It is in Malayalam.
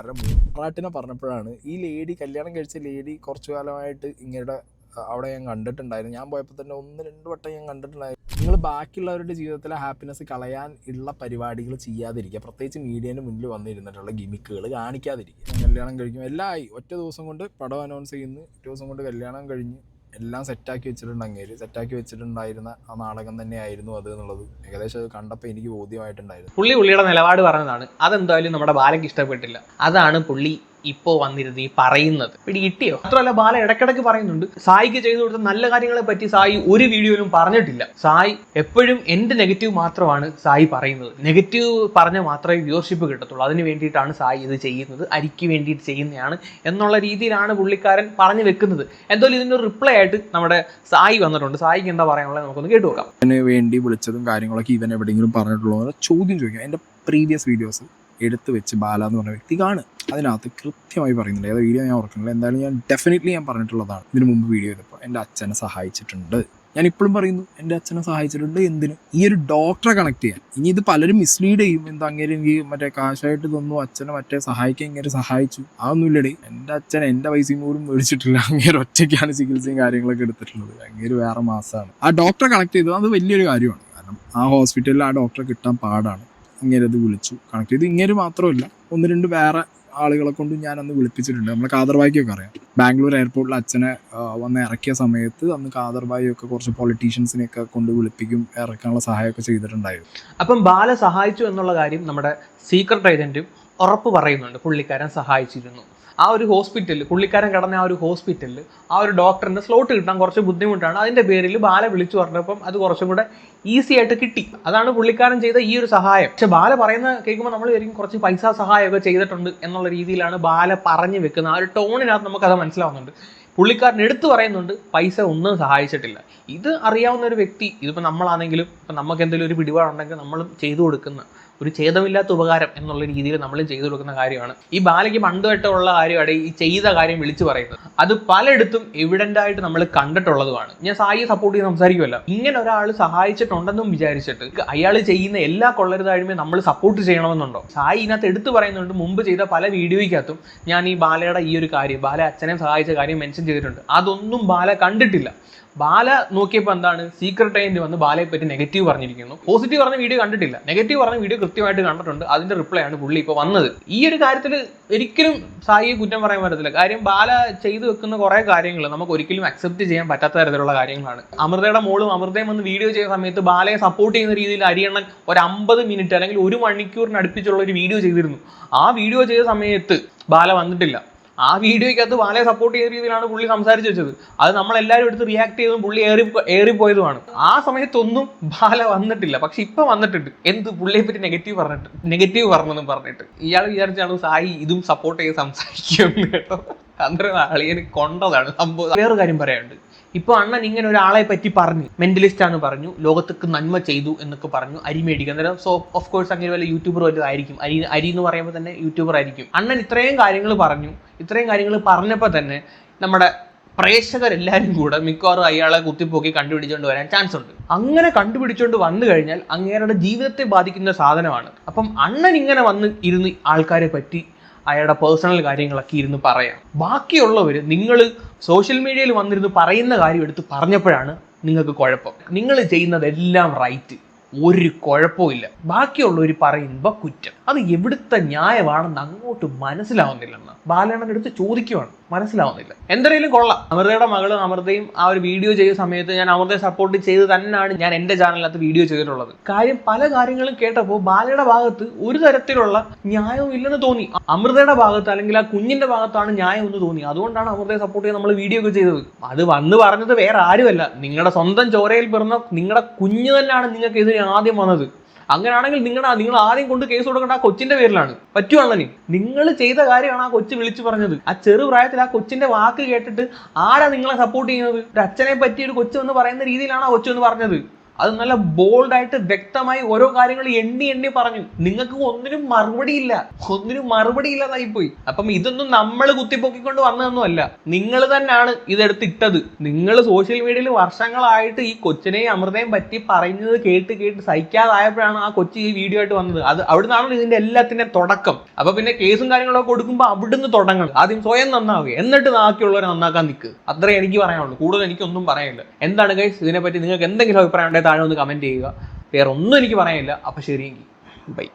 കാരണം മൂപ്പാട്ടിനെ പറഞ്ഞപ്പോഴാണ് ഈ ലേഡി കല്യാണം കഴിച്ച ലേഡി കുറച്ചു കാലമായിട്ട് ഇങ്ങനെ അവിടെ ഞാൻ കണ്ടിട്ടുണ്ടായിരുന്നു. ഞാൻ പോയപ്പോൾ തന്നെ ഒന്ന് രണ്ട് വട്ടം ഞാൻ കണ്ടിട്ടുണ്ടായിരുന്നു നിങ്ങൾ ബാക്കിയുള്ളവരുടെ ജീവിതത്തിലെ ഹാപ്പിനെസ് കളയാൻ ഉള്ള പരിപാടികൾ ചെയ്യാതിരിക്കുക. പ്രത്യേകിച്ച് മീഡിയന്റെ മുന്നിൽ വന്നിരുന്നിട്ടുള്ള ഗിമിക്കുകൾ കാണിക്കാതിരിക്കുക. കല്യാണം കഴിക്കും. എല്ലാം ആയി. ഒറ്റ ദിവസം കൊണ്ട് പടം അനൗൺസ് ചെയ്യുന്നു. ഒറ്റ ദിവസം കൊണ്ട് കല്യാണം കഴിഞ്ഞ് എല്ലാം സെറ്റാക്കി വെച്ചിട്ടുണ്ട് അങ്ങേര്. സെറ്റാക്കി വെച്ചിട്ടുണ്ടായിരുന്ന ആ നാടകം തന്നെയായിരുന്നു അത് എന്നുള്ളത്. ഏകദേശം അത് കണ്ടപ്പോൾ എനിക്ക് ബോധ്യമായിട്ടുണ്ടായിരുന്നു. പുള്ളി പുള്ളിയുടെ നിലപാട് പറഞ്ഞതാണ്. അതെന്തായാലും നമ്മുടെ ബാലയ്ക്ക് ഇഷ്ടപ്പെട്ടില്ല. അതാണ് പുള്ളി ഇപ്പോൾ വന്നിരുന്ന് ഈ പറയുന്നത്. പിടി കിട്ടിയോ? മാത്രമല്ല ബാല ഇടക്കിടക്ക് പറയുന്നുണ്ട്. സായിക്ക് ചെയ്തു കൊടുത്ത നല്ല കാര്യങ്ങളെ പറ്റി സായി ഒരു വീഡിയോയിലും പറഞ്ഞിട്ടില്ല. സായി എപ്പോഴും എന്റെ നെഗറ്റീവ് മാത്രമാണ് സായി പറയുന്നത്. നെഗറ്റീവ് പറഞ്ഞാൽ മാത്രമേ വ്യൂവർഷിപ്പ് കിട്ടത്തുള്ളൂ. അതിന് വേണ്ടിയിട്ടാണ് സായി ഇത് ചെയ്യുന്നത്. അരിക്ക് വേണ്ടിയിട്ട് ചെയ്യുന്നതാണ് എന്നുള്ള രീതിയിലാണ് പുള്ളിക്കാരൻ പറഞ്ഞു വെക്കുന്നത്. എന്തായാലും ഇതിന്റെ ഒരു റിപ്ലൈ ആയിട്ട് നമ്മുടെ സായി വന്നിട്ടുണ്ട്. സായിക്ക് എന്താ പറയാനുള്ളത് നമുക്കൊന്ന് കേട്ടു നോക്കാം. ഇതിന് വേണ്ടി വിളിച്ചതും കാര്യങ്ങളൊക്കെ ഇവൻ എവിടെയെങ്കിലും പറഞ്ഞിട്ടുള്ളൂ ചോദ്യം ചോദിക്കാം. എന്റെ പ്രീവിയസ് വീഡിയോസ് എടുത്തു വെച്ച് ബാല എന്ന് പറഞ്ഞ വ്യക്തി കാണുക അതിനകത്ത് കൃത്യമായി പറയുന്നുണ്ട്. ഏതാ വീഡിയോ ഞാൻ ഓർക്കുന്നില്ല. എന്തായാലും ഞാൻ ഡെഫിനറ്റ്ലി ഞാൻ പറഞ്ഞിട്ടുള്ളതാണ്. ഇതിനു മുമ്പ് വീഡിയോ ചെയ്തപ്പോൾ എന്റെ അച്ഛനെ സഹായിച്ചിട്ടുണ്ട്. ഞാൻ ഇപ്പോഴും പറയുന്നു എന്റെ അച്ഛനെ സഹായിച്ചിട്ടുണ്ട് എന്തിന്? ഈ ഒരു ഡോക്ടറെ കണക്ട് ചെയ്യാൻ. ഇനി ഇത് പലരും മിസ്ലീഡ് ചെയ്യും. എന്താ അങ്ങനെ ഈ മറ്റേ കാശായിട്ട് തന്നു അച്ഛനെ മറ്റേ സഹായിക്കാൻ ഇങ്ങനെ സഹായിച്ചു. അതൊന്നുമില്ലടേ എന്റെ അച്ഛൻ എന്റെ പൈസയും പോലും മേടിച്ചിട്ടില്ല. അങ്ങനെ ഒറ്റയ്ക്കാണ് ചികിത്സയും കാര്യങ്ങളൊക്കെ എടുത്തിട്ടുള്ളത്. അങ്ങനെ വേറെ മാസമാണ് ആ ഡോക്ടറെ കണക്ട് ചെയ്തത് അത് വലിയൊരു കാര്യമാണ്. കാരണം ആ ഹോസ്പിറ്റലിൽ ആ ഡോക്ടറെ കിട്ടാൻ പാടാണ്. ഇങ്ങനെ വിളിച്ചു. കണക്ട് ചെയ്ത്. ഇങ്ങനെ മാത്രമല്ല ഒന്ന് രണ്ട് വേറെ ആളുകളെ കൊണ്ട് ഞാൻ അന്ന് വിളിപ്പിച്ചിട്ടുണ്ട്. നമ്മളെ കാദർബായിക്കൊക്കെ അറിയാം. ബാംഗ്ലൂർ എയർപോർട്ടിൽ അച്ഛനെ വന്ന് ഇറക്കിയ സമയത്ത് അന്ന് കാദർബായിയൊക്കെ കുറച്ച് പൊളിറ്റീഷ്യൻസിനെയൊക്കെ കൊണ്ട് വിളിപ്പിക്കും ഇറക്കാനുള്ള സഹായമൊക്കെ ചെയ്തിട്ടുണ്ടായിരുന്നു. അപ്പം ബാല സഹായിച്ചു എന്നുള്ള കാര്യം നമ്മുടെ സീക്രട്ട് ഏജന്റും ഉറപ്പ് പറയുന്നുണ്ട്. പുള്ളിക്കാരൻ സഹായിച്ചിരുന്നു. ആ ഒരു ഹോസ്പിറ്റലിൽ പുള്ളിക്കാരൻ കടന്ന ആ ഒരു ഹോസ്പിറ്റലിൽ ആ ഒരു ഡോക്ടറിന്റെ സ്ലോട്ട് കിട്ടാൻ കുറച്ച് ബുദ്ധിമുട്ടാണ്. അതിന്റെ പേരിൽ ബാല വിളിച്ചു പറഞ്ഞപ്പം അത് കുറച്ചും കൂടെ ഈസി ആയിട്ട് കിട്ടി. അതാണ് പുള്ളിക്കാരൻ ചെയ്ത ഈ ഒരു സഹായം. പക്ഷെ ബാല പറയുന്ന കേൾക്കുമ്പോൾ നമ്മൾ ശരിക്കും കുറച്ച് പൈസ സഹായമൊക്കെ ചെയ്തിട്ടുണ്ട് എന്നുള്ള രീതിയിലാണ് ബാല പറഞ്ഞു വെക്കുന്നത്. ആ ഒരു ടോണിനകത്ത് നമുക്കത് മനസ്സിലാവുന്നുണ്ട്. പുള്ളിക്കാരൻ എടുത്തു പറയുന്നുണ്ട് പൈസ ഒന്നും സഹായിച്ചിട്ടില്ല. ഇത് അറിയാവുന്ന ഒരു വ്യക്തി ഇതിപ്പോൾ നമ്മളാണെങ്കിലും ഇപ്പം നമുക്ക് എന്തെങ്കിലും ഒരു പിടിപാടുണ്ടെങ്കിൽ നമ്മളും ചെയ്തു കൊടുക്കുന്ന ഒരു ഛേദമില്ലാത്ത ഉപകാരം എന്നുള്ള രീതിയിൽ നമ്മൾ ചെയ്തു കൊടുക്കുന്ന കാര്യമാണ്. ഈ ബാലയ്ക്ക് പണ്ട് തൊട്ടുള്ള കാര്യമാണ് ഈ ചെയ്ത കാര്യം വിളിച്ചു പറയുന്നത്. അത് പലയിടത്തും എവിഡന്റ് ആയിട്ട് നമ്മൾ കണ്ടിട്ടുള്ളതുമാണ്. ഞാൻ സായി സപ്പോർട്ട് ചെയ്ത് സംസാരിക്കുമല്ല ഇങ്ങനെ ഒരാൾ സഹായിച്ചിട്ടുണ്ടെന്നും വിചാരിച്ചിട്ട് അയാൾ ചെയ്യുന്ന എല്ലാ കൊള്ളരുതായ്മയും നമ്മൾ സപ്പോർട്ട് ചെയ്യണമെന്നുണ്ടോ? സായി ഇതിനകത്ത് എടുത്തു പറയുന്നുണ്ട്. മുമ്പ് ചെയ്ത പല വീഡിയോയ്ക്കകത്തും ഞാൻ ഈ ബാലയുടെ ഈ ഒരു കാര്യം ബാല അച്ഛനെ സഹായിച്ച കാര്യം മെൻഷൻ ചെയ്തിട്ടുണ്ട്. അതൊന്നും ബാല കണ്ടിട്ടില്ല. ബാല നോക്കിയപ്പോൾ എന്താണ്? സീക്രട്ട് ഏജന്റ് വന്ന് ബാലയെ പറ്റി നെഗറ്റീവ് പറഞ്ഞിരിക്കുന്നു. പോസിറ്റീവ് പറഞ്ഞ വീഡിയോ കണ്ടിട്ടില്ല. നെഗറ്റീവ് പറഞ്ഞ വീഡിയോ കൃത്യമായിട്ട് കണ്ടിട്ടുണ്ട്. അതിന്റെ റിപ്ലൈ ആണ് പുള്ളി ഇപ്പോൾ വന്നത്. ഈ ഒരു കാര്യത്തിൽ ഒരിക്കലും സായിയെ കുറ്റം പറയാൻ പറ്റത്തില്ല. കാര്യം ബാല ചെയ്തു വെക്കുന്ന കുറേ കാര്യങ്ങൾ നമുക്ക് ഒരിക്കലും അക്സെപ്റ്റ് ചെയ്യാൻ പറ്റാത്ത തരത്തിലുള്ള കാര്യങ്ങളാണ്. അമൃതയുടെ മോളും അമൃതയും വന്ന് വീഡിയോ ചെയ്യുന്ന സമയത്ത് ബാലയെ സപ്പോർട്ട് ചെയ്യുന്ന രീതിയിൽ അരിയണ്ണൻ ഒരു അമ്പത് മിനിറ്റ് അല്ലെങ്കിൽ ഒരു മണിക്കൂറിന് അടുപ്പിച്ചുള്ള ഒരു വീഡിയോ ചെയ്തിരുന്നു. ആ വീഡിയോ ചെയ്ത സമയത്ത് ബാല വന്നിട്ടില്ല. ആ വീഡിയോയ്ക്കകത്ത് ബാലയെ സപ്പോർട്ട് ചെയ്യുന്ന രീതിയിലാണ് പുള്ളി സംസാരിച്ചു വെച്ചത്. അത് നമ്മളെല്ലാവരും എടുത്ത് റിയാക്ട് ചെയ്തതും പുള്ളി ഏറി ഏറിപ്പോയതുമാണ് ആ സമയത്തൊന്നും ബാല വന്നിട്ടില്ല. പക്ഷെ ഇപ്പൊ വന്നിട്ടുണ്ട്. എന്ത് പുള്ളിയെ പറ്റി നെഗറ്റീവ് പറഞ്ഞിട്ട്? നെഗറ്റീവ് പറഞ്ഞെന്നും പറഞ്ഞിട്ട്. ഇയാൾ വിചാരിച്ചാണ് സായി ഇതും സപ്പോർട്ട് ചെയ്ത് സംസാരിക്കും കേട്ടോ. അന്നേരം അളിയന് കൊണ്ടതാണ് സംഭവം. വേറൊരു കാര്യം പറയാനുണ്ട്. ഇപ്പൊ അണ്ണൻ ഇങ്ങനെ ഒരാളെ പറ്റി പറഞ്ഞു. മെന്റലിസ്റ്റ് ആണ് പറഞ്ഞു. ലോകത്തേക്ക് നന്മ ചെയ്തു എന്നൊക്കെ പറഞ്ഞു. അരി മേടിക്കുക അന്നേരം സോ ഓഫ് കോഴ്സ് അങ്ങനെ വല്ല യൂട്യൂബർ വല്ലതും ആയിരിക്കും അരി അരി എന്ന് പറയുമ്പോൾ തന്നെ യൂട്യൂബർ ആയിരിക്കും. അണ്ണൻ ഇത്രയും കാര്യങ്ങൾ പറഞ്ഞു. ഇത്രയും കാര്യങ്ങൾ പറഞ്ഞപ്പോൾ തന്നെ നമ്മുടെ പ്രേക്ഷകരെല്ലാവരും കൂടെ മിക്കവാറും അയാളെ കുത്തിപ്പോക്കി കണ്ടുപിടിച്ചുകൊണ്ട് വരാൻ ചാൻസ് ഉണ്ട്. അങ്ങനെ കണ്ടുപിടിച്ചുകൊണ്ട് വന്നു കഴിഞ്ഞാൽ അങ്ങേരുടെ ജീവിതത്തെ ബാധിക്കുന്ന സാധനമാണ്. അപ്പം അണ്ണൻ ഇങ്ങനെ വന്ന് ഇരുന്ന് ആൾക്കാരെ പറ്റി അയാളുടെ പേഴ്സണൽ കാര്യങ്ങളൊക്കെ ഇരുന്ന് പറയാം. ബാക്കിയുള്ളവർ നിങ്ങൾ സോഷ്യൽ മീഡിയയിൽ വന്നിരുന്ന് പറയുന്ന കാര്യം എടുത്ത് പറഞ്ഞപ്പോഴാണ് നിങ്ങൾക്ക് കുഴപ്പം. നിങ്ങൾ ചെയ്യുന്നതെല്ലാം റൈറ്റ് ഒരു കുഴപ്പമില്ല ബാക്കിയുള്ളവർ പറയുമ്പോൾ കുറ്റം. അത് എവിടുത്തെ ന്യായമാണെന്ന് അങ്ങോട്ട് മനസ്സിലാവുന്നില്ലെന്ന്. ബാലണ്ണൻ എടുത്ത് ചോദിക്കുവാണ്. മനസ്സിലാവുന്നില്ല. എന്തായാലും കൊള്ളാം. അമൃതയുടെ മകളും അമൃതയും ആ ഒരു വീഡിയോ ചെയ്ത സമയത്ത് ഞാൻ അമൃതയെ സപ്പോർട്ട് ചെയ്ത് തന്നെയാണ് ഞാൻ എന്റെ ചാനലിനകത്ത് വീഡിയോ ചെയ്തിട്ടുള്ളത്. കാര്യം പല കാര്യങ്ങളും കേട്ടപ്പോൾ ബാലയുടെ ഭാഗത്ത് ഒരു തരത്തിലുള്ള ന്യായവും ഇല്ലെന്ന് തോന്നി. അമൃതയുടെ ഭാഗത്ത് അല്ലെങ്കിൽ ആ കുഞ്ഞിന്റെ ഭാഗത്താണ് ന്യായം എന്ന് തോന്നി. അതുകൊണ്ടാണ് അമൃതയെ സപ്പോർട്ട് ചെയ്ത് നമ്മൾ വീഡിയോ ഒക്കെ ചെയ്തത്. അത് വന്ന് പറഞ്ഞത് വേറെ ആരുമല്ല. നിങ്ങളുടെ സ്വന്തം ചോരയിൽ പിറന്ന നിങ്ങളുടെ കുഞ്ഞ് തന്നെയാണ് നിങ്ങൾക്ക് എതിരെ ആദ്യം വന്നത്. അങ്ങനെയാണെങ്കിൽ നിങ്ങളുടെ നിങ്ങൾ ആദ്യം കൊണ്ട് കേസ് കൊടുക്കേണ്ട ആ കൊച്ചിന്റെ പേരിലാണ്. പറ്റുവാണല്ലോ നിങ്ങൾ ചെയ്ത കാര്യമാണ് ആ കൊച്ചു വിളിച്ചു പറഞ്ഞത്. ആ ചെറു പ്രായത്തിൽ ആ കൊച്ചിന്റെ വാക്ക് കേട്ടിട്ട് ആരാ നിങ്ങളെ സപ്പോർട്ട് ചെയ്യുന്നത്? ഒരു അച്ഛനെ പറ്റി ഒരു കൊച്ചു എന്ന് പറയുന്ന രീതിയിലാണ് ആ കൊച്ചു എന്ന് പറഞ്ഞത്. അത് നല്ല ബോൾഡായിട്ട് വ്യക്തമായി ഓരോ കാര്യങ്ങൾ എണ്ണി എണ്ണി പറഞ്ഞു. നിങ്ങൾക്ക് ഒന്നിനും മറുപടി ഇല്ല ഒന്നിനും മറുപടി ഇല്ലാതായി പോയി അപ്പം ഇതൊന്നും നമ്മൾ കുത്തിപ്പൊക്കിക്കൊണ്ട് വന്നതൊന്നുമല്ല. നിങ്ങൾ തന്നെയാണ് ഇതെടുത്ത് ഇട്ടത് നിങ്ങൾ സോഷ്യൽ മീഡിയയിൽ വർഷങ്ങളായിട്ട് ഈ കൊച്ചിനെയും അമൃതയും പറ്റി പറയുന്നത് കേട്ട് കേട്ട് സഹിക്കാതായപ്പോഴാണ് ആ കൊച്ചി ഈ വീഡിയോ ആയിട്ട് വന്നത്. അത് അവിടുന്നാണല്ലോ ഇതിന്റെ എല്ലാത്തിന്റെ തുടക്കം. അപ്പൊ പിന്നെ കേസും കാര്യങ്ങളൊക്കെ കൊടുക്കുമ്പോൾ അവിടുന്ന് തുടങ്ങണം. ആദ്യം സ്വയം നന്നാവുക. എന്നിട്ട് ബാക്കിയുള്ളവരെ നന്നാക്കാൻ നിൽക്കുക അത്രേ എനിക്ക് പറയാനുള്ളൂ. കൂടുതൽ എനിക്കൊന്നും പറയാനില്ല. എന്താണ് ഗൈസ് ഇതിനെപ്പറ്റി നിങ്ങൾക്ക് എന്തെങ്കിലും അഭിപ്രായം ഉണ്ടെങ്കിൽ താഴെ ഒന്ന് കമന്റ് ചെയ്യുക. വേറെ ഒന്നും എനിക്ക് പറയാനില്ല. അപ്പോൾ ശരിയെങ്കിൽ. ബൈ